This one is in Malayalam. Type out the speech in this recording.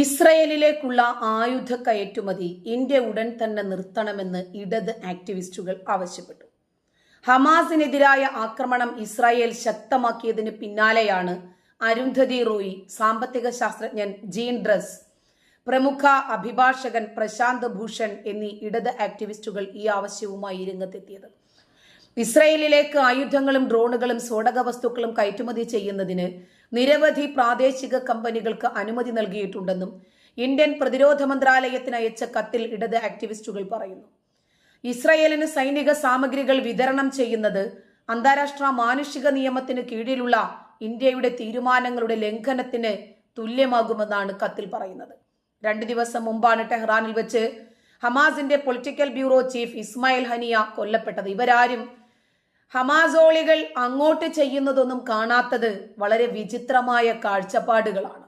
ഇസ്രയേലിലേക്കുള്ള ആയുധ കയറ്റുമതി ഇന്ത്യ ഉടൻ തന്നെ നിർത്തണമെന്ന് ഇടത് ആക്ടിവിസ്റ്റുകൾ ആവശ്യപ്പെട്ടു. ഹമാസിനെതിരായ ആക്രമണം ഇസ്രായേൽ ശക്തമാക്കിയതിന് പിന്നാലെയാണ് അരുന്ധതി റോയി സാമ്പത്തിക ശാസ്ത്രജ്ഞൻ ജീൻ ഡ്രസ് പ്രമുഖ അഭിഭാഷകൻ പ്രശാന്ത് ഭൂഷൺ എന്നീ ഇടത് ആക്ടിവിസ്റ്റുകൾ ഈ ആവശ്യവുമായി രംഗത്തെത്തിയത്. ഇസ്രയേലിലേക്ക് ആയുധങ്ങളും ഡ്രോണുകളും സ്ഫോടക വസ്തുക്കളും കയറ്റുമതി ചെയ്യുന്നതിന് നിരവധി പ്രാദേശിക കമ്പനികൾക്ക് അനുമതി നൽകിയിട്ടുണ്ടെന്നും ഇന്ത്യൻ പ്രതിരോധ മന്ത്രാലയത്തിന് അയച്ച കത്തിൽ ഇടത് ആക്ടിവിസ്റ്റുകൾ പറയുന്നു. ഇസ്രയേലിന് സൈനിക സാമഗ്രികൾ വിതരണം ചെയ്യുന്നത് അന്താരാഷ്ട്ര മാനുഷിക നിയമത്തിന് കീഴിലുള്ള ഇന്ത്യയുടെ തീരുമാനങ്ങളുടെ ലംഘനത്തിന് തുല്യമാകുമെന്നാണ് കത്തിൽ പറയുന്നത്. രണ്ട് ദിവസം മുമ്പാണ് ടെഹ്റാനിൽ വെച്ച് ഹമാസിന്റെ political bureau chief Ismail Haniyeh കൊല്ലപ്പെട്ടത്. ഇവരാരും ഹമാസോളികൾ അങ്ങോട്ട് ചെയ്യുന്നതൊന്നും കാണാത്തത് വളരെ വിചിത്രമായ കാഴ്ചപ്പാടുകളാണ്.